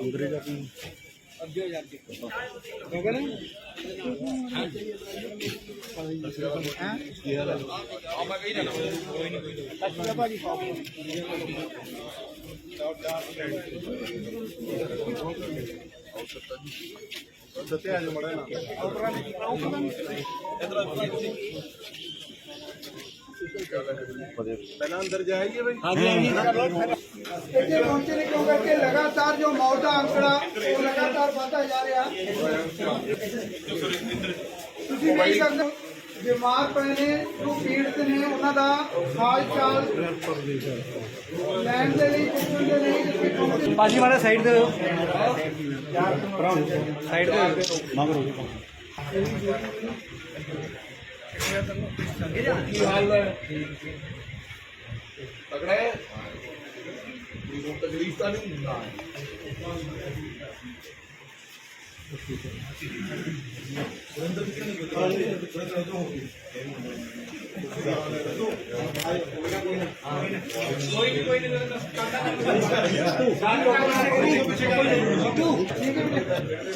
ਅੰਗਰੇਜ਼ਾ ਕੀ? ਅੱਗੇ ਜਾ ਕੇ ਗਗਨ ਹਾਂ ਕੀ ਹਾਲ ਹੈ ਆ ਮੈਂ ਕਹੀ ਨਾ ਕੋਈ ਨਹੀਂ ਕੋਈ ਅੱਛਾ ਭਾਜੀ ਪਾਪ ਡਾਟ ਡਾਟ ਆਉਟ ਸੱਤਾ ਜੀ ਪਹਿਲਾਂ ਅੰਦਰ ਜਾਈਏ ਬਈ ਇੱਥੇ ਪਹੁੰਚੇ ਨੇ ਕਿਉਂ ਕਰਕੇ ਲਗਾਤਾਰ ਜੋ ਮੌਤ ਦਾ ਅੰਕੜਾ ਉਹ ਲਗਾਤਾਰ ਵਧਦਾ ਜਾ ਰਿਹਾ ਤੁਸੀਂ ਵੇਖ ਸਕਦੇ ਬਿਮਾਰ ਪਏ ਨੇ ਜੋ ਪੀੜਤ ਨੇ ਉਹਨਾਂ ਦਾ ਹਾਲ ਚਾਲ ਲੈਣ ਦੇ ਲਈ ਪੁੱਛਣ ਦੇ ਲਈ ਬਾਜੀ ਮਾਰਾ ਸਾਈਡ ਤੇ ਸਾਈਡ ਤੇ ਮਗਰੋ ਤਗੜਾ ਹੈ ਕੋਈ ਤਕਲੀਫ ਤਾਂ ਨਹੀਂ ਹੁੰਦਾ।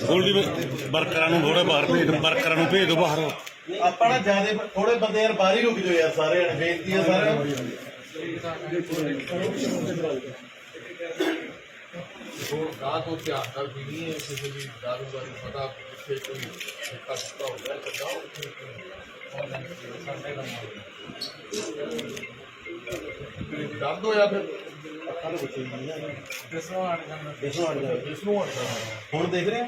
ਗੋਲਡੀ ਵਰਕਰਾਂ ਨੂੰ ਥੋੜੇ ਬਾਹਰ ਭੇਜ ਦਿਓ, ਵਰਕਰਾਂ ਨੂੰ ਭੇਜ ਦਿਓ ਬਾਹਰ। ਆਪਾਂ ਨਾ ਜ਼ਿਆਦਾ ਥੋੜੇ ਬੰਦੇ ਯਾਰ ਬਾਹਰ ਹੀ ਰੁਕ ਜਾਓ ਯਾਰ ਸਾਰੇ ਜਣੇ ਬੇਨਤੀ ਹੈ ਸਾਰਿਆਂ ਨੂੰ। ਹੋਰ ਕਾ ਤੋਂ ਧਿਆਨ ਨਾਲ ਵੀ ਨਹੀਂ ਹੈ ਕਿਸੇ ਦੀ ਦਾਰੂ ਬਾਰੇ ਪਤਾ ਕਿੱਥੇ ਕੋਈ ਠੇਕਾ ਸੁੱਤਾ ਹੋ ਗਿਆ ਤਾਂ ਜਾਓ ਉੱਥੇ ਸਾਡੇ ਦਾ ਮਾਲ ਦਰਦ ਹੋਇਆ ਫਿਰ? ਅੱਖਾਂ ਨੂੰ ਬੱਚੇ ਨਹੀਂ ਆ ਕਿਸੋਂ ਹਟ ਜਾਂਦਾ ਦੇਖੋ ਹਟ ਜਾ ਕਿਸੋਂ ਹਟ ਜਾਂਦਾ ਹੁਣ ਦੇਖ ਰਹੇ ਆ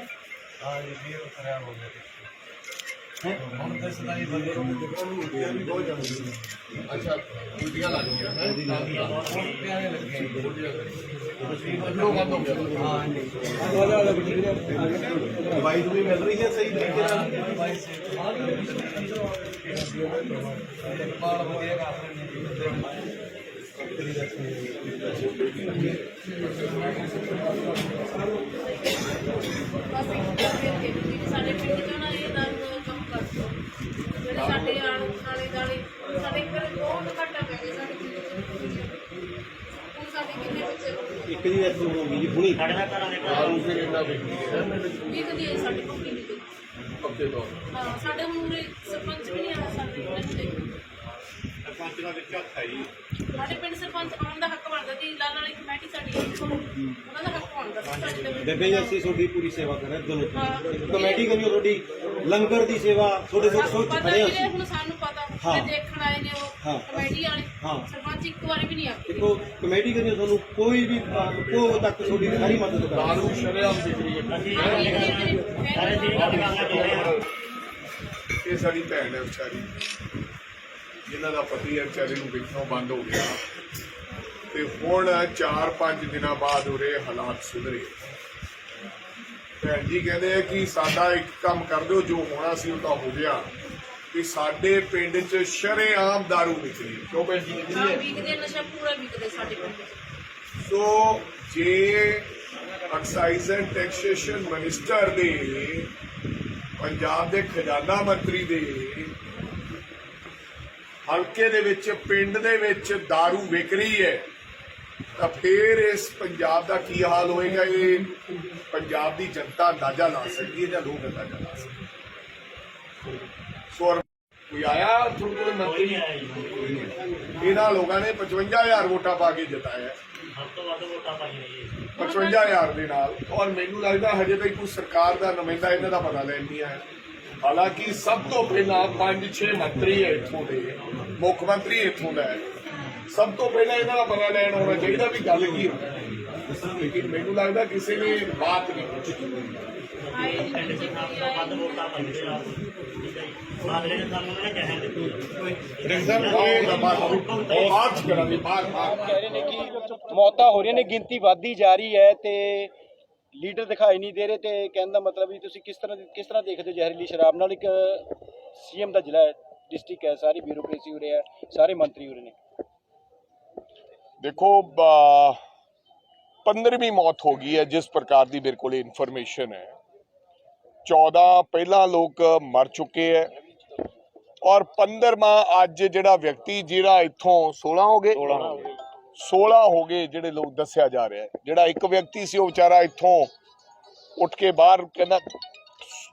ਹਾਂ ਇਹ ਵੀ ਖਰਾਬ ਹੋ ਗਿਆ। ਹੁਣ ਤੇ ਸਦਾਈ ਬੰਦੇ ਨੂੰ ਅੱਛਾ ਉਲਟੀਆਂ ਲੱਗ ਗਈਆਂ ਹੈ ਹੁਣ ਪਿਆਰੇ ਲੱਗੇ ਉਲਟੀਆਂ ਅੰਦਰੋਂ ਬੰਦ ਹੋ ਗਿਆ ਹਾਂ ਦਵਾਈ ਦੂਈ ਮਿਲ ਰਹੀ ਹੈ ਸਹੀ ਤਰੀਕੇ ਨਾਲ ਸਾਡੇ ਪਿੰਡ ਚੋਂ ਨਾ ਇਹ ਦਾਰੂ ਦਾ ਕੰਮ ਕਰਦੇ ਜਿਹੜੇ ਸਾਡੇ ਆਲੇ ਆਲੇ ਦਾਲੇ ਸਾਡੇ ਘਰ ਬਹੁਤ ਘਾਟਾ ਪੈ ਗਿਆ ਸਾਡੇ ਪਿੰਡ ਚ ਹੁਣ ਸਾਡੇ ਕਿੰਨੇ ਬੱਚੇ ਰੋਣ ਇੱਕ ਐਸੀ ਹੋ ਗਈ ਜੀ ਹੁਣੀ ਫਿਰ ਇੰਨਾ ਕਦੀ ਸਾਡੇ ਕੋਲ ਨਹੀਂ ਗਈ ਹਫ਼ਤੇ ਤੋਂ ਹਾਂ ਸਾਡੇ ਹੁਣ ਉਰੇ ਸਰਪੰਚ ਵੀ ਨਹੀਂ ਆਇਆ ਸਾਡੇ ਪਿੰਡ ਦੇ ਸਰਪੰਚ ਦਾ ਵਿੱਚ ਹੱਥ ਹੈ ਜੀ ਸਾਡੇ ਪਿੰਡ ਸਰਪੰਚ ਆਉਣ ਦਾ ਹੱਕ ਬਣਦਾ ਸੀ ਲਾਲ ਵਾਲੀ ਕਮੇਟੀ ਸਾਡੀ ਹੈ, ਉਹਨਾਂ ਦਾ ਹੱਕ ਬਣਦਾ ਸੀ ਸਾਡੇ ਪਿੰਡ ਬੇਬੇ ਜੀ ਅਸੀਂ ਤੁਹਾਡੀ ਪੂਰੀ ਸੇਵਾ ਕਰ ਰਹੇ ਦੋਨੋਂ ਹਾਂ। ਕਮੇਟੀ ਕਰੀਓ ਤੁਹਾਡੀ ਲੰਗਰ ਦੀ ਸੇਵਾ ਤੁਹਾਡੇ ਸੁੱਖ ਖੜੇ ਵੀਰੇ ਅਸੀਂ ਹੁਣ ਸਾਨੂੰ ਪਤਾ ਹਾਂ। ਜਿਹੜੇ ਦੇਖਣ ਆਏ ਨੇ ਉਹ। ਕਮੇਟੀ ਵਾਲੇ ਹਾਂ। ਸਰਪੰਚ ਇੱਕ ਵਾਰੀ ਵੀ ਨਹੀਂ ਆਏ ਦੇਖੋ ਕਮੇਟੀ ਕਰੀਓ ਤੁਹਾਨੂੰ ਕੋਈ ਵੀ ਕੋ ਤੱਕ ਤੁਹਾਡੀ ਸਾਰੀ ਮਦਦ ਕਰਾਂਗੇ ਦਾਰੂ ਸ਼ਰੇਆਮ ਵਿਕਰੀ ਹੈ ਇਹ ਸਾਡੀ ਭੈਣ ਹੈ ਵਿਚਾਰੀ ਜਿਨ੍ਹਾਂ ਦਾ ਪਤੀ ਹੈ ਵਿਚਾਰੇ ਨੂੰ ਵੇਖਣੋਂ ਬੰਦ ਹੋ ਗਿਆ ਤੇ ਹੁਣ 4-5 ਦਿਨਾਂ ਬਾਅਦ ਉਰੇ ਹਾਲਾਤ ਸੁਧਰੇ ਭੈਣ ਜੀ ਕਹਿੰਦੇ ਆ ਕਿ ਸਾਡਾ ਇੱਕ ਕੰਮ ਕਰ ਦਿਓ ਜੋ ਹੋਣਾ ਸੀ ਉਹ ਤਾਂ ਹੋ ਗਿਆ ਕਿ ਸਾਡੇ ਪਿੰਡ 'ਚ ਸ਼ਰੇਆਮ ਦਾਰੂ ਵਿਕਰੀ ਕਿਉਂ ਭੈਣ ਜੀ? ਵਿਕਰੀ ਹਾਂ ਹੈ ਵਿਕਦੇ ਨਸ਼ਾ ਪੂਰਾ ਵਿਕਦੇ ਸਾਡੇ ਪਿੰਡ ਚ। ਸੋ ਜੇ ਐਕਸਾਈਜ਼ ਐਂਡ ਟੈਕਸੇਸ਼ਨ ਮਿਨਿਸਟਰ ਦੇ ਪੰਜਾਬ ਦੇ ਖਜ਼ਾਨਾ ਮੰਤਰੀ ਦੇ ਹਲਕੇ ਦੇ ਵਿੱਚ ਪਿੰਡ ਦੇ ਵਿੱਚ दारू ਵਿਕ ਰਹੀ ਹੈ ਤਾਂ ਫਿਰ ਇਸ ਪੰਜਾਬ ਦਾ ਕੀ ਹਾਲ ਹੋਏਗਾ? ਇਹ ਪੰਜਾਬ ਦੀ ਜਨਤਾ ਅੰਦਾਜ਼ਾ ਲਾ ਸਕਦੀ ਹੈ ਜਾਂ ਲੋਕ ਅੰਦਾਜ਼ਾ ਲਾ ਸਕਦੇ ਕੋਈ ਆਇਆ ਤੁਹਾਡੇ ਕੋਲ ਮੰਤਰੀ? ਇਹਨਾਂ ਲੋਕਾਂ ਨੇ 55000 ਵੋਟਾਂ ਪਾ ਕੇ ਜਿਤਾਇਆ। ਸਭ ਤੋਂ ਵੱਧ ਵੋਟਾਂ ਪਾਈਆਂ ਜੀ। 55000 ਦੇ ਨਾਲ। ਔਰ ਮੈਨੂੰ ਲੱਗਦਾ ਹਜੇ ਤੱਕ ਕੋਈ ਸਰਕਾਰ ਦਾ ਨੁਮਾਇੰਦਾ ਇਹਨਾਂ ਦਾ ਪਤਾ ਲੈਣ ਨਹੀਂ ਆਇਆ। ਹਾਲਾਂਕਿ ਸਭ ਤੋਂ ਪਹਿਲਾਂ 5-6 ਮੰਤਰੀ ਹੈ ਇੱਥੋਂ ਦੇ। ਮੁੱਖ ਮੰਤਰੀ ਇੱਥੋਂ ਦਾ ਹੈ। ਸਭ ਤੋਂ ਪਹਿਲਾਂ ਇਹਨਾਂ ਦਾ ਪਤਾ ਲੈਣ ਹੋਣਾ ਚਾਹੀਦਾ ਵੀ ਗੱਲ ਕੀ ਹੈ। ਲੇਕਿਨ ਮੈਨੂੰ ਲੱਗਦਾ ਕਿਸੇ ਨੇ ਬਾਤ ਨਹੀਂ ਪੁੱਛੀ। ਆਏ ਨਹੀਂ ਬੱਚੇ ਕੋਈ ਵੱਧ ਵੋਟਾਂ ਪਾਈਆਂ ਠੀਕ ਹੈ ਜੀ ਅਗਲੇ ਦਿਨ ਸਾਨੂੰ ਉਹਨੇ ਕਹਿਣ ਦਿੱਤੀ ਰਿਜ਼ਰਵ ਉਹ ਬਾਤ ਕਰਾਂਗੇ ਬਾਤ ਬਾਤ ਕਹਿ ਰਹੇ ਨੇ ਕਿ ਮੌਤਾਂ ਹੋ ਰਹੀਆਂ ਨੇ, ਗਿਣਤੀ ਵੱਧਦੀ ਜਾ ਰਹੀ ਹੈ ਤੇ ਲੀਡਰ ਦਿਖਾਈ ਨਹੀਂ ਦੇ ਰਹੇ ਤੇ ਕਹਿਣ ਦਾ ਮਤਲਬ ਵੀ ਤੁਸੀਂ ਕਿਸ ਤਰ੍ਹਾਂ ਕਿਸ ਤਰ੍ਹਾਂ ਦੇਖਦੇ ਹੋ ਜ਼ਹਿਰੀਲੀ ਸ਼ਰਾਬ ਨਾਲ? ਇੱਕ ਸੀਐਮ ਦਾ ਜ਼ਿਲ੍ਹਾ ਹੈ, ਡਿਸਟ੍ਰਿਕਟ ਹੈ, ਸਾਰੀ ਬਿਊਰੋਕ੍ਰੇਸੀ ਹੋ ਹੈ, ਸਾਰੇ ਮੰਤਰੀ ਹੋ ਰਹੇ ਨੇ। ਦੇਖੋ 15ਵੀਂ ਮੌਤ ਹੋ ਗਈ ਹੈ, ਜਿਸ ਪ੍ਰਕਾਰ ਦੀ ਮੇਰੇ ਕੋਲ ਇਨਫੋਰਮੇਸ਼ਨ ਹੈ। 14 ਪਹਿਲਾਂ ਲੋਕ ਮਰ ਚੁੱਕੇ ਹੈ ਔਰ 15ਵਾਂ ਅੱਜ ਜਿਹੜਾ ਵਿਅਕਤੀ ਜਿਹੜਾ ਇੱਥੋਂ 16 ਹੋ ਗਏ। 16 ਹੋ ਗਏ। ਜਿਹੜੇ ਲੋਕ ਦੱਸਿਆ ਜਾ ਰਿਹਾ ਜਿਹੜਾ ਇੱਕ ਵਿਅਕਤੀ ਸੀ ਉਹ ਵਿਚਾਰਾ ਇੱਥੋਂ ਉੱਠ ਕੇ ਬਾਹਰ ਕਹਿੰਦਾ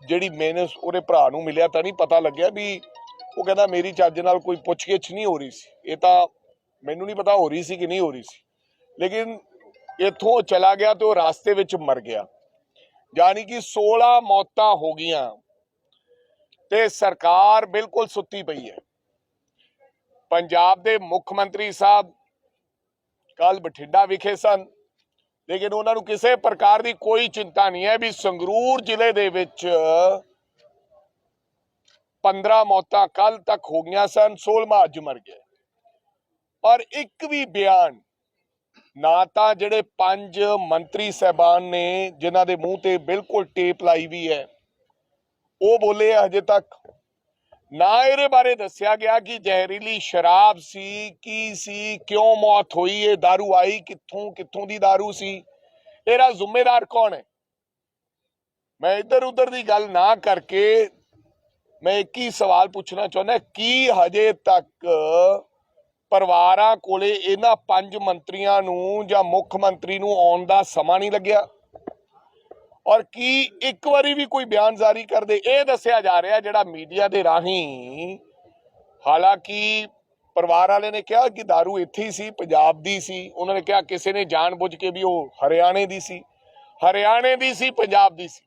ਜਿਹੜੀ ਮੈਨੇ ਉਹਦੇ ਭਰਾ ਨੂੰ ਮਿਲਿਆ ਤਾਂ ਨਹੀਂ ਪਤਾ ਲੱਗਿਆ ਵੀ ਉਹ ਕਹਿੰਦਾ ਮੇਰੀ ਚੱਜ ਨਾਲ ਕੋਈ ਪੁੱਛਗਿੱਛ ਨਹੀਂ ਹੋ ਰਹੀ ਸੀ। ਇਹ ਤਾਂ ਮੈਨੂੰ ਨਹੀਂ ਪਤਾ ਹੋ ਰਹੀ ਸੀ ਕਿ ਨਹੀਂ ਹੋ ਰਹੀ ਸੀ। ਲੇਕਿਨ ਇੱਥੋਂ ਚਲਾ ਗਿਆ ਤੇ ਉਹ ਰਾਸਤੇ ਵਿੱਚ ਮਰ ਗਿਆ। ਯਾਨੀ ਕਿ 16 ਮੌਤਾਂ ਹੋ ਗਈਆਂ ਤੇ ਸਰਕਾਰ ਬਿਲਕੁਲ ਸੁੱਤੀ ਪਈ ਹੈ। ਪੰਜਾਬ ਦੇ ਮੁੱਖ ਮੰਤਰੀ ਸਾਹਿਬ ਕੱਲ ਬਠਿੰਡਾ ਵਿਖੇ ਸਨ, ਲੇਕਿਨ ਉਹਨਾਂ ਨੂੰ ਕਿਸੇ ਪ੍ਰਕਾਰ ਦੀ ਕੋਈ ਚਿੰਤਾ ਨਹੀਂ ਹੈ ਵੀ ਸੰਗਰੂਰ ਜ਼ਿਲ੍ਹੇ ਦੇ ਵਿੱਚ 15 ਮੌਤਾਂ ਕੱਲ ਤੱਕ ਹੋ ਗਈਆਂ ਸਨ 16ਵਾਂ ਅੱਜ ਮਰ ਗਿਆ। ਪਰ ਇੱਕ ਵੀ ਬਿਆਨ ਨਾ ਤਾਂ ਜਿਹੜੇ ਪੰਜ ਮੰਤਰੀ ਸਹਿਬਾਨ ਨੇ ਜਿਨ੍ਹਾਂ ਦੇ ਮੂੰਹ ਤੇ ਬਿਲਕੁਲ ਟੇਪ ਲਾਈ ਵੀ ਹੈ ਉਹ ਬੋਲੇ ਆ ਹਜੇ ਤੱਕ ਨਾ ਇਹਦੇ ਬਾਰੇ ਦੱਸਿਆ ਗਿਆ ਕਿ ਜ਼ਹਿਰੀਲੀ ਸ਼ਰਾਬ ਸੀ ਕੀ ਸੀ ਕਿਉਂ ਮੌਤ ਹੋਈ ਇਹ दारू ਆਈ ਕਿੱਥੋਂ ਕਿੱਥੋਂ ਦੀ दारू ਸੀ ਇਹਦਾ ਜ਼ਿੰਮੇਦਾਰ ਕੌਣ ਹੈ ਮੈਂ ਇੱਧਰ ਉੱਧਰ ਦੀ ਗੱਲ ਨਾ ਕਰਕੇ ਮੈਂ ਇੱਕ ਹੀ ਸਵਾਲ ਪੁੱਛਣਾ ਚਾਹੁੰਦਾ ਕੀ ਹਜੇ ਤੱਕ ਪਰਿਵਾਰਾਂ ਕੋਲੇ ਇਹਨਾਂ ਪੰਜ ਮੰਤਰੀਆਂ ਨੂੰ ਜਾਂ ਮੁੱਖ ਮੰਤਰੀ ਨੂੰ ਆਉਣ ਦਾ ਸਮਾਂ ਨਹੀਂ ਲੱਗਿਆ। ਔਰ ਕੀ ਇੱਕ ਵਾਰੀ ਵੀ ਕੋਈ ਬਿਆਨ ਜਾਰੀ ਕਰਦੇ, ਇਹ ਦੱਸਿਆ ਜਾ ਰਿਹਾ ਜਿਹੜਾ ਮੀਡੀਆ ਦੇ ਰਾਹੀਂ। ਹਾਲਾਂਕਿ ਪਰਿਵਾਰ ਵਾਲੇ ਨੇ ਕਿਹਾ ਕਿ दारू ਇੱਥੇ ਹੀ ਸੀ, ਪੰਜਾਬ ਦੀ ਸੀ। ਉਹਨਾਂ ਨੇ ਕਿਹਾ ਕਿਸੇ ਨੇ ਜਾਣਬੁੱਝ ਕੇ ਵੀ ਉਹ ਹਰਿਆਣੇ ਦੀ ਸੀ। ਹਰਿਆਣੇ ਦੀ ਸੀ, ਪੰਜਾਬ ਦੀ ਸੀ।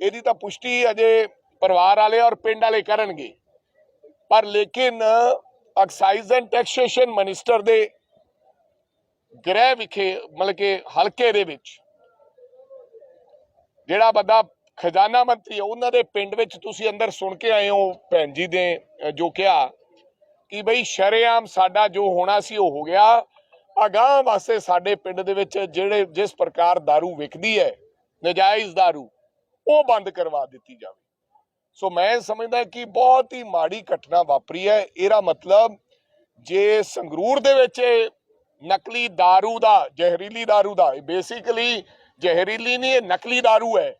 ਇਹਦੀ ਤਾਂ ਪੁਸ਼ਟੀ ਅਜੇ ਪਰਿਵਾਰ ਵਾਲੇ ਔਰ ਪਿੰਡ ਵਾਲੇ ਕਰਨਗੇ। ਪਰ ਲੇਕਿਨ ਐਕਸਾਈਜ਼ ਐਂਡ ਟੈਕਸੇਸ਼ਨ ਮਿਨਿਸਟਰ ਦੇ ਗ੍ਰਹਿ ਵਿਖੇ ਮਤਲਬ ਕਿ ਹਲਕੇ ਦੇ ਵਿੱਚ ਜਿਹੜਾ ਬੰਦਾ ਖਜ਼ਾਨਾ ਮੰਤਰੀ ਹੈ ਉਹਨਾਂ ਦੇ ਪਿੰਡ ਵਿੱਚ ਤੁਸੀਂ ਅੰਦਰ ਸੁਣ ਕੇ ਆਏ ਹੋ ਭੈਣ ਜੀ ਨੇ ਅਹ, ਜੋ ਕਿਹਾ ਕਿ ਬਈ ਸ਼ਰੇਆਮ ਸਾਡਾ ਜੋ ਹੋਣਾ ਸੀ ਉਹ ਹੋ ਗਿਆ ਅਗਾਹ ਵਾਸਤੇ ਸਾਡੇ ਪਿੰਡ ਦੇ ਵਿੱਚ ਜਿਹੜੇ ਜਿਸ ਪ੍ਰਕਾਰ दारू ਵਿਕਦੀ ਹੈ ਨਜਾਇਜ਼ दारू ਉਹ ਬੰਦ ਕਰਵਾ ਦਿੱਤੀ ਜਾਵੇ ਸੋ ਮੈਂ ਸਮਝਦਾ ਕਿ ਬਹੁਤ ਹੀ ਮਾੜੀ ਘਟਨਾ ਵਾਪਰੀ ਹੈ ਇਹਦਾ ਮਤਲਬ ਜੇ ਸੰਗਰੂਰ ਦੇ ਵਿੱਚ ਇਹ ਨਕਲੀ दारू ਦਾ ਜ਼ਹਿਰੀਲੀ दारू ਦਾ ਬੇਸਿਕਲੀ ਜ਼ਹਿਰੀਲੀ ਨਹੀਂ ਇਹ ਨਕਲੀ दारू ਹੈ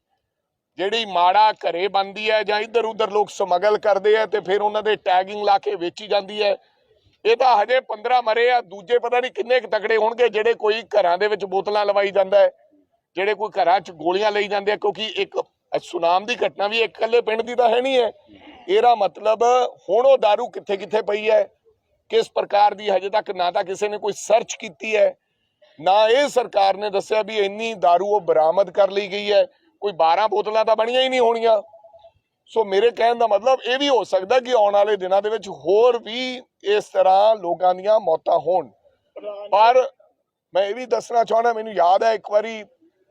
ਜਿਹੜੀ ਮਾੜਾ ਘਰੇ ਬੰਦੀ ਹੈ ਜਾਂ ਇੱਧਰ ਉੱਧਰ ਲੋਕ ਸਮਗਲ ਕਰਦੇ ਆ ਤੇ ਫਿਰ ਉਹਨਾਂ ਦੇ ਟੈਗਿੰਗ ਲਾ ਕੇ ਵੇਚੀ ਜਾਂਦੀ ਹੈ ਇਹ ਤਾਂ ਹਜੇ 15 ਮਰੇ ਆ ਦੂਜੇ ਪਤਾ ਨਹੀਂ ਕਿੰਨੇ ਕੁ ਤਕੜੇ ਹੋਣਗੇ ਜਿਹੜੇ ਕੋਈ ਘਰਾਂ ਦੇ ਵਿੱਚ ਬੋਤਲਾਂ ਲਵਾਈ ਜਾਂਦਾ ਹੈ ਜਿਹੜੇ ਕੋਈ ਘਰਾਂ 'ਚ ਗੋਲੀਆਂ ਲਈ ਜਾਂਦੇ ਆ ਕਿਉਂਕਿ ਇੱਕ ਸੁਨਾਮ ਦੀ ਘਟਨਾ ਵੀ ਇੱਕ ਇਕੱਲੇ ਪਿੰਡ ਦੀ ਤਾਂ ਹੈ ਨਹੀਂ ਹੈ ਇਹਦਾ ਮਤਲਬ ਹੁਣ ਉਹ दारू ਕਿੱਥੇ ਕਿੱਥੇ ਪਈ ਹੈ ਕਿਸ ਪ੍ਰਕਾਰ ਦੀ ਹਜੇ ਤੱਕ ਨਾ ਤਾਂ ਕਿਸੇ ਨੇ ਕੋਈ ਸਰਚ ਕੀਤੀ ਹੈ ਨਾ ਇਹ ਸਰਕਾਰ ਨੇ ਦੱਸਿਆ ਵੀ ਇੰਨੀ दारू ਉਹ ਬਰਾਮਦ ਕਰ ਲਈ ਗਈ ਹੈ ਕੋਈ 12 ਬੋਤਲਾਂ ਤਾਂ ਬਣੀਆਂ ਹੀ ਨਹੀਂ ਹੋਣੀਆਂ ਸੋ ਮੇਰੇ ਕਹਿਣ ਦਾ ਮਤਲਬ ਇਹ ਵੀ ਹੋ ਸਕਦਾ ਕਿ ਆਉਣ ਵਾਲੇ ਦਿਨਾਂ ਦੇ ਵਿੱਚ ਹੋਰ ਵੀ ਇਸ ਤਰ੍ਹਾਂ ਲੋਕਾਂ ਦੀਆਂ ਮੌਤਾਂ ਹੋਣ ਪਰ ਮੈਂ ਇਹ ਵੀ ਦੱਸਣਾ ਚਾਹੁੰਦਾ ਮੈਨੂੰ ਯਾਦ ਹੈ ਇੱਕ ਵਾਰੀ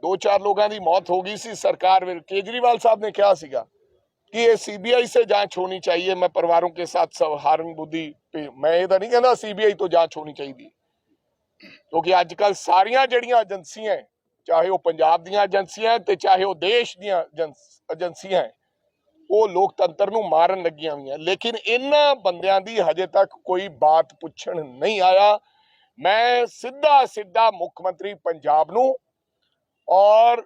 ਦੋ ਚਾਰ ਲੋਕਾਂ ਦੀ ਮੌਤ ਹੋ ਗਈ ਸੀ ਸਰਕਾਰ ਵਿੱਚ ਕੇਜਰੀਵਾਲ ਸਾਹਿਬ ਨੇ ਕਿਹਾ ਸੀਗਾ कि ये सीबीआई से जांच होनी चाहिए मैं परिवारों के साथ सहानुभूति पे मैं ਇਹ ਤਾਂ ਨਹੀਂ ਕਹਿੰਦਾ ਸੀਬੀਆਈ ਤੋਂ ਜਾਂਚ ਹੋਣੀ ਚਾਹੀਦੀ ਕਿਉਂਕਿ ਅੱਜ ਕੱਲ ਸਾਰੀਆਂ ਜਿਹੜੀਆਂ ਏਜੰਸੀਆਂ ਹੈ, ਚਾਹੇ ਉਹ ਪੰਜਾਬ ਦੀਆਂ ਏਜੰਸੀਆਂ ਹੈ ਤੇ ਚਾਹੇ ਉਹ ਦੇਸ਼ ਦੀਆਂ ਏਜੰਸ- ਏਜੰਸੀਆਂ ਹੈ, ਉਹ ਲੋਕਤੰਤਰ ਨੂੰ ਮਾਰਨ ਲੱਗੀਆਂ ਹੋਈਆਂ ਲੇਕਿਨ ਇਹਨਾਂ ਬੰਦਿਆਂ ਦੀ ਹਜੇ ਤੱਕ ਕੋਈ ਬਾਤ ਪੁੱਛਣ ਨਹੀਂ ਆਇਆ ਮੈਂ ਸਿੱਧਾ ਸਿੱਧਾ ਮੁੱਖ ਮੰਤਰੀ ਪੰਜਾਬ ਨੂੰ ਔਰ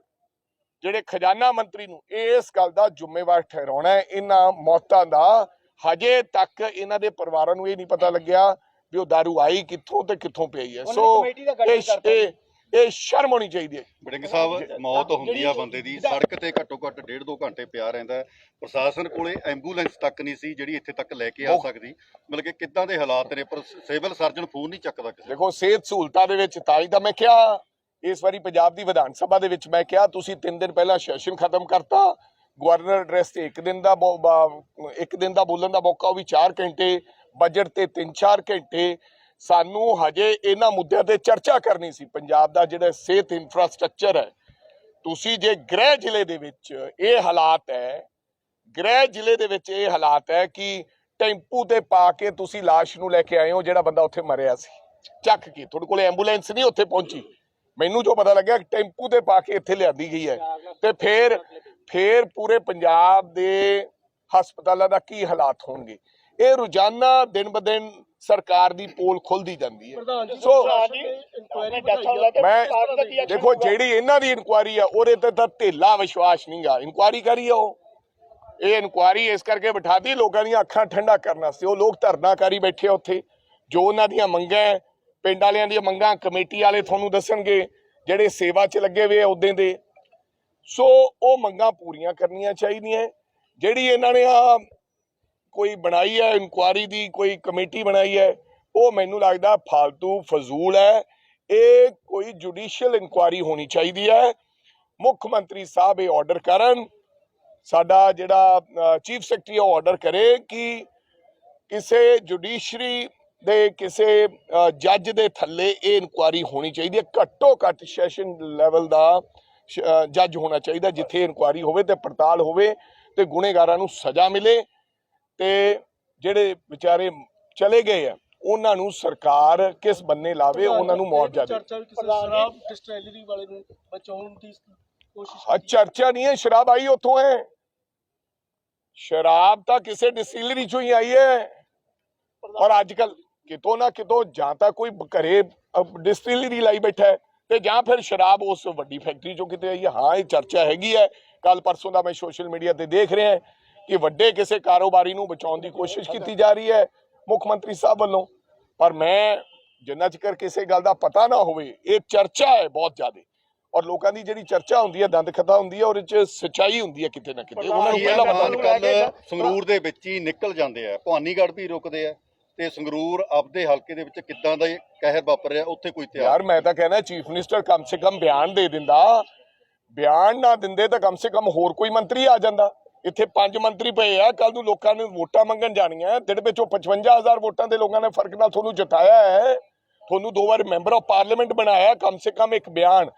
ਜਿਹੜੇ ਖਜ਼ਾਨਾ ਮੰਤਰੀ ਨੂੰ ਇਸ ਗੱਲ ਦਾ ਜ਼ਿੰਮੇਵਾਰ ਠਹਿਰਾਉਣਾ ਹੈ ਇਹਨਾਂ ਮੌਤਾਂ ਦਾ ਹਜੇ ਤੱਕ ਇਹਨਾਂ ਦੇ ਪਰਿਵਾਰਾਂ ਨੂੰ ਇਹ ਨਹੀਂ ਪਤਾ ਲੱਗਿਆ ਵੀ ਉਹ दारू ਆਈ ਕਿੱਥੋਂ ਤੇ ਕਿੱਥੋਂ ਪਈ ਹੈ ਸੋ ਦਾ ਇਹ ਇਹ ਸ਼ਰਮ ਹੋਣੀ ਚਾਹੀਦੀ ਹੈ ਵੜਿੰਗ ਸਾਹਿਬ ਮੌਤ ਹੁੰਦੀ ਆ ਬੰਦੇ ਦੀ ਸੜਕ ਤੇ ਘੱਟੋ ਘੱਟ ਡੇਢ ਦੋ ਘੰਟੇ ਪਿਆ ਰਹਿੰਦਾ ਹੈ। ਪ੍ਰਸ਼ਾਸਨ ਕੋਲੇ ਐਂਬੂਲੈਂਸ ਤੱਕ ਨਹੀਂ ਸੀ ਜਿਹੜੀ ਇੱਥੇ ਤੱਕ ਲੈ ਕੇ ਆ ਸਕਦੀ ਮਤਲਬ ਕਿ ਕਿੱਦਾਂ ਦੇ ਹਾਲਾਤ ਨੇ ਪਰ ਸਿਵਲ ਸਰਜਨ ਫੋਨ ਨਹੀਂ ਚੱਕਦਾ ਕਿਸੇ ਦਾ। ਦੇਖੋ ਸਿਹਤ ਸਹੂਲਤਾਂ ਦੇ ਵਿੱਚ ਤਾਂ ਹੀ ਤਾਂ ਮੈਂ ਕਿਹਾ ਇਸ ਵਾਰੀ ਪੰਜਾਬ ਦੀ ਵਿਧਾਨ ਸਭਾ ਦੇ ਵਿੱਚ ਮੈਂ ਕਿਹਾ, ਤੁਸੀਂ 3 ਦਿਨ ਪਹਿਲਾਂ ਸੈਸ਼ਨ ਖਤਮ ਕਰਤਾ। ਗਵਰਨਰ ਐਡਰੈਸ ਤੇ 1 ਦਿਨ ਦਾ ਇੱਕ ਦਿਨ ਦਾ ਬੋਲਣ ਦਾ ਮੌਕਾ, ਉਹ ਵੀ 4 ਘੰਟੇ। ਬਜਟ ਤੇ 3-4 ਘੰਟੇ। ਸਾਨੂੰ ਹਜੇ ਇਹਨਾਂ ਮੁੱਦਿਆਂ ਤੇ ਚਰਚਾ ਕਰਨੀ ਸੀ। ਪੰਜਾਬ ਦਾ ਜਿਹੜਾ ਸਿਹਤ ਇਨਫਰਾਸਟ੍ਰਕਚਰ ਹੈ, ਤੁਸੀਂ ਜੇ ਗ੍ਰਹਿ ਜ਼ਿਲ੍ਹੇ ਦੇ ਵਿੱਚ ਇਹ ਹਾਲਾਤ ਹੈ, ਗ੍ਰਹਿ ਜ਼ਿਲ੍ਹੇ ਦੇ ਵਿੱਚ ਇਹ ਹਾਲਾਤ ਹੈ ਕਿ ਟੈਂਪੂ ਤੇ ਪਾ ਕੇ ਤੁਸੀਂ ਲਾਸ਼ ਨੂੰ ਲੈ ਕੇ ਆਏ ਹੋ, ਜਿਹੜਾ ਬੰਦਾ ਉੱਥੇ ਮਰਿਆ ਸੀ। ਚੱਕ ਕੇ, ਤੁਹਾਡੇ ਕੋਲ ਐਂਬੂਲੈਂਸ ਨਹੀਂ ਉੱਥੇ ਪਹੁੰਚੀ। ਮੈਨੂੰ ਜੋ ਪਤਾ ਲੱਗਿਆ ਟੈਂਪੂ ਤੇ ਪਾ ਕੇ ਇੱਥੇ ਲਿਆਂਦੀ ਗਈ ਹੈ। ਤੇ ਫਿਰ ਫਿਰ ਪੂਰੇ ਪੰਜਾਬ ਦੇ ਹਸਪਤਾਲਾਂ ਦਾ ਕੀ ਹਾਲਾਤ ਹੋਣਗੇ? ਇਹ ਰੋਜ਼ਾਨਾ ਦਿਨ ਬ ਦਿਨ ਸਰਕਾਰ ਦੀ ਪੋਲ ਖੁੱਲਦੀ ਜਾਂਦੀ ਹੈ। ਸੋ ਮੈਂ ਦੇਖੋ ਜਿਹੜੀ ਇਹਨਾਂ ਦੀ ਇਨਕੁਆਰੀ ਆ ਉਹਦੇ ਤੇ ਤਾਂ ਢਿੱਲਾ ਵਿਸ਼ਵਾਸ ਨਹੀਂਗਾ ਇਨਕੁਆਰੀ ਕਰੀ ਆ ਉਹ। ਇਹ ਇਨਕੁਆਰੀ ਇਸ ਕਰਕੇ ਬਿਠਾਤੀ ਲੋਕਾਂ ਦੀਆਂ ਅੱਖਾਂ ਠੰਡਾ ਕਰਨ ਵਾਸਤੇ ਉਹ ਲੋਕ ਧਰਨਾਕਾਰੀ ਬੈਠੇ ਆ ਉੱਥੇ। ਜੋ ਉਹਨਾਂ ਦੀਆਂ ਮੰਗਾਂ ਹੈ, ਪਿੰਡ ਵਾਲਿਆਂ ਦੀਆਂ ਮੰਗਾਂ ਕਮੇਟੀ ਵਾਲੇ ਤੁਹਾਨੂੰ ਦੱਸਣਗੇ, ਜਿਹੜੇ ਸੇਵਾ 'ਚ ਲੱਗੇ ਹੋਏ ਆ ਉਦੋਂ ਦੇ। ਸੋ ਉਹ ਮੰਗਾਂ ਪੂਰੀਆਂ ਕਰਨੀਆਂ ਚਾਹੀਦੀਆਂ। ਜਿਹੜੀ ਇਹਨਾਂ ਨੇ ਆ ਕੋਈ ਬਣਾਈ ਹੈ, ਇਨਕੁਆਰੀ ਦੀ ਕੋਈ ਕਮੇਟੀ ਬਣਾਈ ਹੈ, ਉਹ ਮੈਨੂੰ ਲੱਗਦਾ ਫालतू ਫਜ਼ੂਲ ਹੈ। ਇਹ ਕੋਈ ਜੁਡੀਸ਼ੀਅਲ ਇਨਕੁਆਰੀ ਹੋਣੀ ਚਾਹੀਦੀ ਹੈ। ਮੁੱਖ ਮੰਤਰੀ ਸਾਹਿਬ ਇਹ ਆਰਡਰ ਕਰਨ। ਸਾਡਾ ਜਿਹੜਾ ਚੀਫ ਸੈਕਟਰੀ ਉਹ ਆਰਡਰ ਕਰੇ ਕਿ ਕਿਸੇ ਜੁਡੀਸ਼ਰੀ ਦੇ ਕਿਸੇ ਜੱਜ ਦੇ ਥੱਲੇ ਇਹ ਇਨਕੁਆਰੀ ਹੋਣੀ ਚਾਹੀਦੀ ਹੈ। ਘੱਟੋ ਘੱਟ ਸੈਸ਼ਨ ਲੈਵਲ ਦਾ ਜੱਜ ਹੋਣਾ ਚਾਹੀਦਾ ਜਿੱਥੇ ਇਨਕੁਆਰੀ ਹੋਵੇ ਤੇ ਪੜਤਾਲ ਹੋਵੇ ਤੇ ਗੁਨੇਗਾਰਾਂ ਨੂੰ ਸਜ਼ਾ ਮਿਲੇ ਤੇ ਜਿਹੜੇ ਵਿਚਾਰੇ ਚਲੇ ਗਏ ਆ ਉਹਨਾਂ ਨੂੰ ਸਰਕਾਰ ਕਿਸ ਬੰਨੇ ਲਾਵੇ ਉਹਨਾਂ ਨੂੰ ਮੁਆਵਜ਼ਾ ਦੇ ਚਰਚਾ ਵੀ ਕਿਸੇ ਸ਼ਰਾਬ ਡਿਸਟਿਲਰੀ ਵਾਲੇ ਨੂੰ ਬਚਾਉਣ ਦੀ ਕੋਸ਼ਿਸ਼ ਆ ਚਰਚਾ ਨਹੀਂ ਹੈ ਸ਼ਰਾਬ ਆਈ ਉੱਥੋਂ ਹੈ। ਸ਼ਰਾਬ ਤਾਂ ਕਿਸੇ ਡਿਸਟਿਲਰੀ ਚੋਂ ਹੀ ਆਈ ਹੈ। ਔਰ ਅੱਜ ਕੱਲ ਕਿਤੋਂ ਨਾ ਕਿਤੋਂ ਜਾਂ ਤਾਂ ਕੋਈ ਘਰੇ ਡਿਸਟਿਲਰੀ ਲਾਈ ਬੈਠਾ ਹੈ ਤੇ ਜਾਂ ਫਿਰ ਸ਼ਰਾਬ ਉਸ ਵੱਡੀ ਫੈਕਟਰੀ ਚੋਂ ਕਿਤੇ ਆਈ ਹੈ। ਹਾਂ ਇਹ ਚਰਚਾ ਹੈਗੀ ਹੈ। ਕੱਲ ਪਰਸੋਂ ਦਾ ਮੈਂ ਸੋਸ਼ਲ ਮੀਡੀਆ ਤੇ ਦੇਖ ਰਿਹਾ ਕਿ ਵੱਡੇ ਕਿਸੇ ਕਾਰੋਬਾਰੀ ਨੂੰ ਬਚਾਉਣ ਦੀ ਕੋਸ਼ਿਸ਼ ਕੀਤੀ ਜਾ ਰਹੀ ਹੈ ਮੁੱਖ ਮੰਤਰੀ ਸਾਹਿਬ ਵੱਲੋਂ। ਪਰ ਮੈਂ ਜਿੰਨਾ ਚਿਰ ਕਿਸੇ ਗੱਲ ਦਾ ਪਤਾ ਨਾ ਹੋਵੇ ਇਹ ਚਰਚਾ ਹੈ ਬਹੁਤ ਜ਼ਿਆਦਾ। ਔਰ ਲੋਕਾਂ ਦੀ ਜਿਹੜੀ ਚਰਚਾ ਹੁੰਦੀ ਹੈ ਦੰਦ ਖਤਾ ਹੁੰਦੀ ਹੈ ਉਹਦੇ ਚ ਸੱਚਾਈ ਹੁੰਦੀ ਹੈ ਕਿਤੇ ਨਾ ਕਿਤੇ। ਉਹਨਾਂ ਨੂੰ ਪਹਿਲਾਂ ਪਤਾ ਕੱਲ ਸੰਗਰੂਰ ਦੇ ਵਿੱਚ ਹੀ ਨਿਕਲ ਜਾਂਦੇ ਆ। ਭਵਾਨੀਗੜ੍ਹ ਵੀ ਰੁਕਦੇ ਆ। ਤੇ ਸੰਗਰੂਰ ਆਪਦੇ ਹਲਕੇ ਦੇ ਵਿੱਚ ਕਿੱਦਾਂ ਦਾ ਕਹਿਰ ਵਾਪਰ ਰਿਹਾ, ਉੱਥੇ ਕੋਈ ਤਿਆਰ ਯਾਰ, ਮੈਂ ਤਾਂ ਕਹਿੰਦਾ ਚੀਫ ਮਿਨਿਸਟਰ ਕਮ ਸੇ ਕਮ ਬਿਆਨ ਦੇ ਦਿੰਦਾ। ਬਿਆਨ ਨਾ ਦਿੰਦੇ ਤਾਂ ਕਮ ਸੇ ਕਮ ਹੋਰ ਕੋਈ ਮੰਤਰੀ ਆ ਜਾਂਦਾ। ਇੱਥੇ ਪੰਜ ਮੰਤਰੀ ਪਏ ਆ ਕੱਲ ਨੂੰ ਲੋਕਾਂ ਨੇ ਵੋਟਾਂ ਮੰਗਣ ਜਾਣੀਆਂ ਦਿਨ ਵਿੱਚੋਂ 55000 ਵੋਟਾਂ ਦੇ ਲੋਕਾਂ ਨੇ ਫ਼ਰਕ ਨਾਲ ਤੁਹਾਨੂੰ ਜਿਤਾਇਆ ਹੈ। ਤੁਹਾਨੂੰ ਦੋ ਵਾਰ ਮੈਂਬਰ ਆਫ ਪਾਰਲੀਮੈਂਟ ਬਣਾਇਆ ਕਮ ਸੇ ਕਮ ਇੱਕ ਬਿਆਨ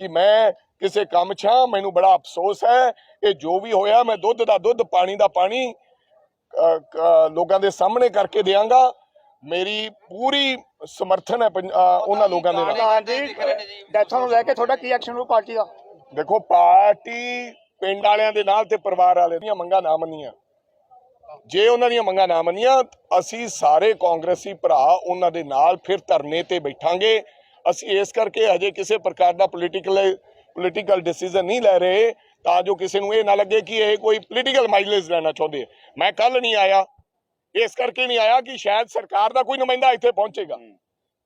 ਕਿ ਮੈਂ ਕਿਸੇ ਕੰਮ 'ਚ ਹਾਂ, ਮੈਨੂੰ ਬੜਾ ਅਫਸੋਸ ਹੈ। ਇਹ ਜੋ ਵੀ ਹੋਇਆ, ਮੈਂ ਦੁੱਧ ਦਾ ਦੁੱਧ, ਪਾਣੀ ਦਾ ਪਾਣੀ ਲੋਕਾਂ ਦੇ ਸਾਹਮਣੇ ਕਰਕੇ ਦਿਆਂਗਾ। ਮੇਰੀ ਪੂਰੀ ਸਮਰਥਨ ਹੈ ਉਹਨਾਂ ਲੋਕਾਂ ਦੇ ਨਾਲ। ਪ੍ਰਧਾਨ ਜੀ ਡੈਥਾਂ ਨੂੰ ਲੈ ਕੇ ਤੁਹਾਡਾ ਕੀ ਐਕਸ਼ਨ ਹੋਊ ਪਾਰਟੀ ਦਾ? ਦੇਖੋ ਪਾਰਟੀ ਪਿੰਡ ਵਾਲਿਆਂ ਦੇ ਨਾਲ ਤੇ ਪਰਿਵਾਰ ਵਾਲਿਆਂ ਦੀਆਂ ਮੰਗਾਂ ਨਾ ਮੰਨੀਆਂ। ਜੇ ਉਹਨਾਂ ਦੀਆਂ ਮੰਗਾਂ ਨਾ ਮੰਨੀਆਂ ਅਸੀਂ ਸਾਰੇ ਕਾਂਗਰਸੀ ਭਰਾ ਉਹਨਾਂ ਦੇ ਨਾਲ ਫਿਰ ਧਰਨੇ ਤੇ ਬੈਠਾਂਗੇ। ਅਸੀਂ ਇਸ ਕਰਕੇ ਅਜੇ ਕਿਸੇ ਪ੍ਰਕਾਰ ਦਾ ਪੋਲੀਟੀਕਲ ਪੋਲੀਟੀਕਲ ਡਿਸੀਜਨ ਨਹੀਂ ਲੈ ਰਹੇ। ਤਾਂ ਜੋ ਕਿਸੇ ਨੂੰ ਇਹ ਨਾ ਲੱਗੇ ਕਿ ਇਹ ਕੋਈ ਪੋਲੀਟੀਕਲ ਮਾਈਲੇਜ ਲੈਣਾ ਚਾਹੁੰਦੇ ਆ। ਮੈਂ ਕੱਲ ਨਹੀਂ ਆਇਆ। ਇਸ ਕਰਕੇ ਨਹੀਂ ਆਇਆ ਕਿ ਸ਼ਾਇਦ ਸਰਕਾਰ ਦਾ ਕੋਈ ਨੁਮਾਇੰਦਾ ਇੱਥੇ ਪਹੁੰਚੇਗਾ।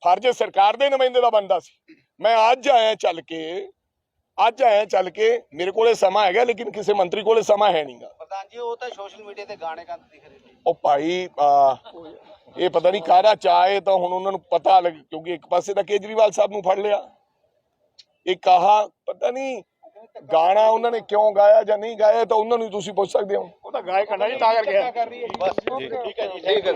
ਫਰਜ਼ ਸਰਕਾਰ ਦੇ ਨੁਮਾਇੰਦੇ ਦਾ ਬੰਦਾ ਸੀ। ਮੈਂ ਅੱਜ ਆਇਆ ਚੱਲ ਕੇ ਅੱਜ ਆਇਆ ਚੱਲ ਕੇ ਮੇਰੇ ਕੋਲੇ ਸਮਾਂ ਹੈਗਾ ਲੇਕਿਨ ਕਿਸੇ ਮੰਤਰੀ ਕੋਲੇ ਸਮਾਂ ਹੈ ਨਹੀਂਗਾ। ਪ੍ਰਧਾਨ ਜੀ ਉਹ ਤਾਂ ਸੋਸ਼ਲ ਮੀਡੀਆ ਤੇ ਗਾਣੇ ਗਾਉਂਦੇ ਦਿਖ ਰਹੇ ਨੇ। ਉਹ ਭਾਈ ਇਹ ਪਤਾ ਨਹੀਂ ਕਾਹਦਾ ਚਾਹੇ ਤਾਂ ਹੁਣ ਉਹਨਾਂ ਨੂੰ ਪਤਾ ਲੱਗ ਕਿਉਂਕਿ ਇੱਕ ਪਾਸੇ ਤਾਂ ਕੇਜਰੀਵਾਲ ਸਾਹਿਬ ਨੂੰ ਫੜ ਲਿਆ। ਇੱਕ ਆਹ ਪਤਾ ਨਹੀਂ ਗਾਣਾ ਉਹਨਾਂ ਨੇ ਕਿਉਂ ਗਾਇਆ ਜਾਂ ਨਹੀਂ ਗਾਇਆ ਤਾਂ ਉਹਨਾਂ ਨੂੰ ਤੁਸੀਂ ਪੁੱਛ ਸਕਦੇ ਹੋ। ਉਹ ਤਾਂ ਗਾਇਕ ਖੜਾ ਜੀ ਤਾਂ ਕਰਕੇ ਬਸ ਠੀਕ ਹੈ ਜੀ ਠੀਕ ਹੈ